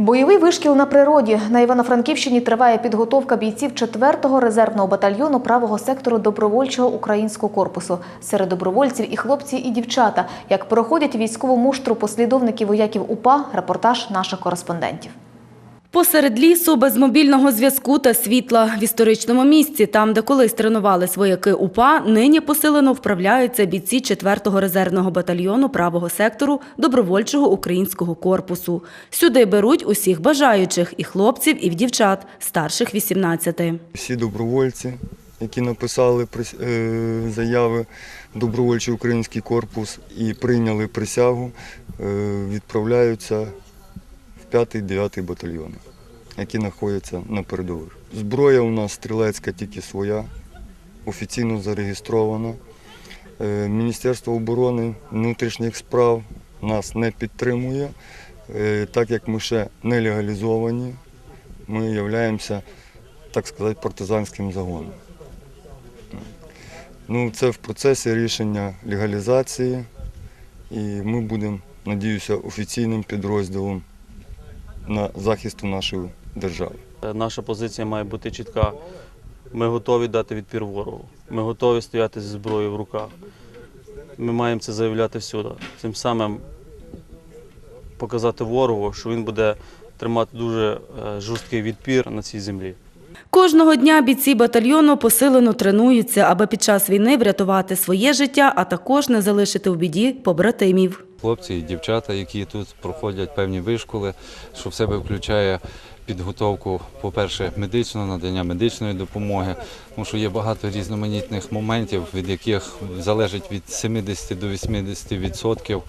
Бойовий вишкіл на природі. На Івано-Франківщині триває підготовка бійців 4-го резервного батальйону правого сектору добровольчого українського корпусу. Серед добровольців і хлопці, і дівчата. Як проходять військову муштру послідовники вояків УПА, репортаж наших кореспондентів. Посеред лісу, без мобільного зв'язку та світла. В історичному місці, там, де колись тренувались вояки УПА, нині посилено вправляються бійці 4-го резервного батальйону правого сектору добровольчого українського корпусу. Сюди беруть усіх бажаючих – і хлопців, і дівчат, старших 18. Всі добровольці, які написали е, заяви добровольчий український корпус і прийняли присягу, е, відправляються 5-9 батальйони, які знаходяться на передових. Зброя у нас стрілецька тільки своя, офіційно зареєстрована. Е, Міністерство оборони внутрішніх справ нас не підтримує, е, так як ми ще не легалізовані, ми являємося так сказати, партизанським загоном. Ну, це в процесі рішення легалізації, і ми будемо, надіюся, офіційним підрозділом на захисту нашої держави. Наша позиція має бути чітка. Ми готові дати відпір ворогу. Ми готові стояти зі зброєю в руках. Ми маємо це заявляти всюди. Цим самим показати ворогу, що він буде тримати дуже е, жорсткий відпір на цій землі. Кожного дня бійці батальйону посилено тренуються, аби під час війни врятувати своє життя, а також не залишити в біді побратимів. Хлопці і дівчата, які тут проходять певні вишколи, що в себе включає підготовку, по-перше, медичного надання медичної допомоги, тому що є багато різноманітних моментів, від яких залежить від 70 до 80 відсотків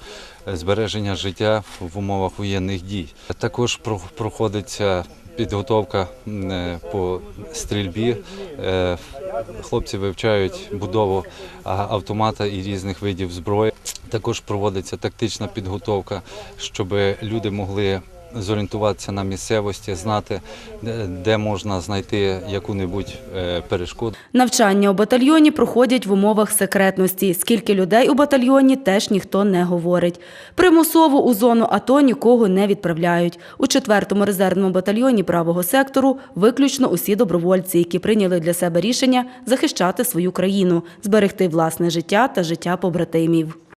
збереження життя в умовах воєнних дій. Також проходиться підготовка е, по стрільбі. Е, Хлопці вивчають будову автомата і різних видів зброї. Також проводиться тактична підготовка, щоб люди могли зорієнтуватися на місцевості, знати, де- можна знайти яку-небудь е, перешкоду. Навчання у батальйоні проходять в умовах секретності. Скільки людей у батальйоні теж ніхто не говорить. Примусово у зону АТО нікого не відправляють. У 4-му резервному батальйоні правого сектору виключно усі добровольці, які прийняли для себе рішення захищати свою країну, зберегти власне життя та життя побратимів.